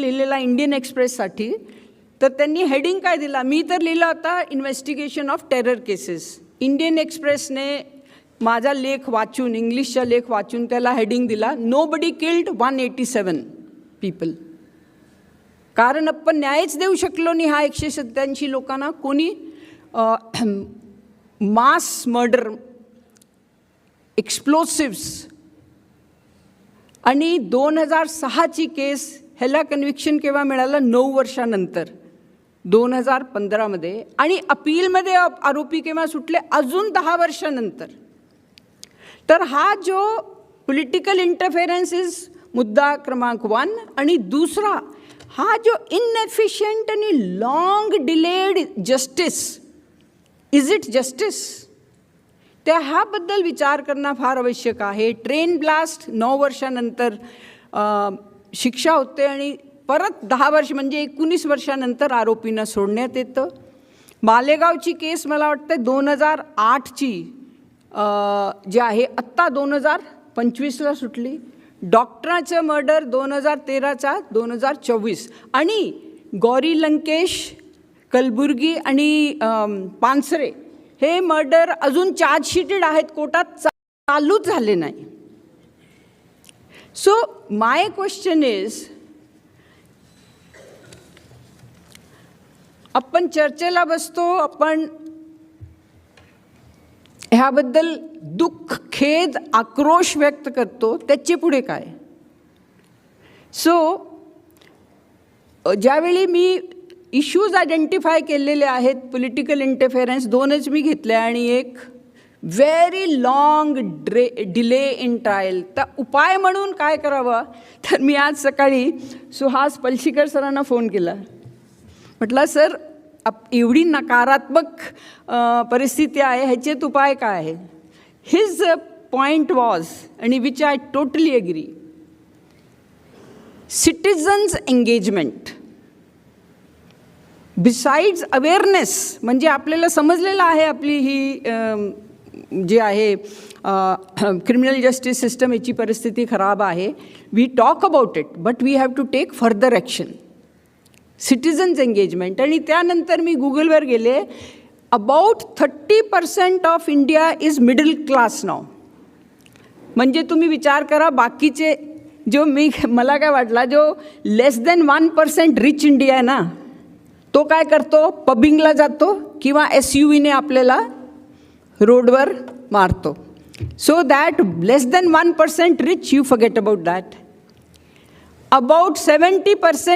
लिहिलेला इंडियन एक्सप्रेससाठी तर त्यांनी हेडिंग काय दिला? मी तर लिहिला होता investigation of terror cases Indian एक्सप्रेसने माझा लेख वाचून इंग्लिशचा लेख वाचून त्याला हेडिंग दिला. Nobody killed one eighty seven people कारण आपण न्यायच देऊ शकलो नाही हा एकशे सत्त्याऐंशी लोकांना. कोणी मास मर्डर एक्सप्लोसिव्स आणि दोन हजार सहाची केस ह्याला कन्व्हिक्शन केव्हा मिळालं? नऊ वर्षानंतर. दोन हजार पंधरामध्ये. आणि अपीलमध्ये आरोपी केव्हा सुटले? अजून दहा वर्षानंतर. तर हा जो पॉलिटिकल इंटरफेरन्स इज मुद्दा क्रमांक वन आणि दुसरा हा जो इनएफिशियंट आणि long delayed justice is it justice त्या ह्याबद्दल विचार करणं फार आवश्यक आहे. ट्रेन ब्लास्ट नऊ वर्षानंतर शिक्षा होते आणि परत दहा वर्ष म्हणजे एकोणीस वर्षानंतर आरोपींना सोडण्यात येतं. मालेगावची केस मला वाटतं दोन हजार आठची जी आहे आत्ता दोन हजार पंचवीसला सुटली. डॉक्टराचं मर्डर दोन हजार तेराचा दोन हजार चोवीस. आणि गौरी लंकेश कलबुर्गी आणि पानसरे हे मर्डर अजून चार्जशीटेड आहेत कोर्टात चा- चालूच झाले नाही. सो माय क्वेश्चन इज आपण चर्चेला बसतो आपण ह्याबद्दल दुःख खेद आक्रोश व्यक्त करतो त्याचे पुढे काय? सो ज्यावेळी मी इश्यूज आयडेंटिफाय केलेले आहेत पॉलिटिकल इंटरफेरन्स दोनच मी घेतले आणि एक very long dray delay in trial तर उपाय म्हणून काय करावं? तर मी आज सकाळी सुहास पलशीकर सरांना फोन केला. म्हटलं सर आप एवढी नकारात्मक परिस्थिती आहे ह्याच्यात उपाय काय आहे? हिज पॉईंट वॉज आणि which I totally agree citizens engagement besides awareness म्हणजे आपल्याला समजलेलं आहे आपली ही जी आहे क्रिमिनल जस्टिस सिस्टम याची परिस्थिती खराब आहे. We talk about it but we have to take further action citizens engagement आणि त्यानंतर मी गुगलवर गेले. About thirty percent of India is middle class नाव म्हणजे तुम्ही विचार करा बाकीचे जो मी मला काय वाटला जो less than one percent rich India आहे ना तो काय करतो? पबिंगला जातो किंवा एस यू व्हीने आपल्याला रोडवर मारतो so that less than one percent rich you forget about that about seventy percent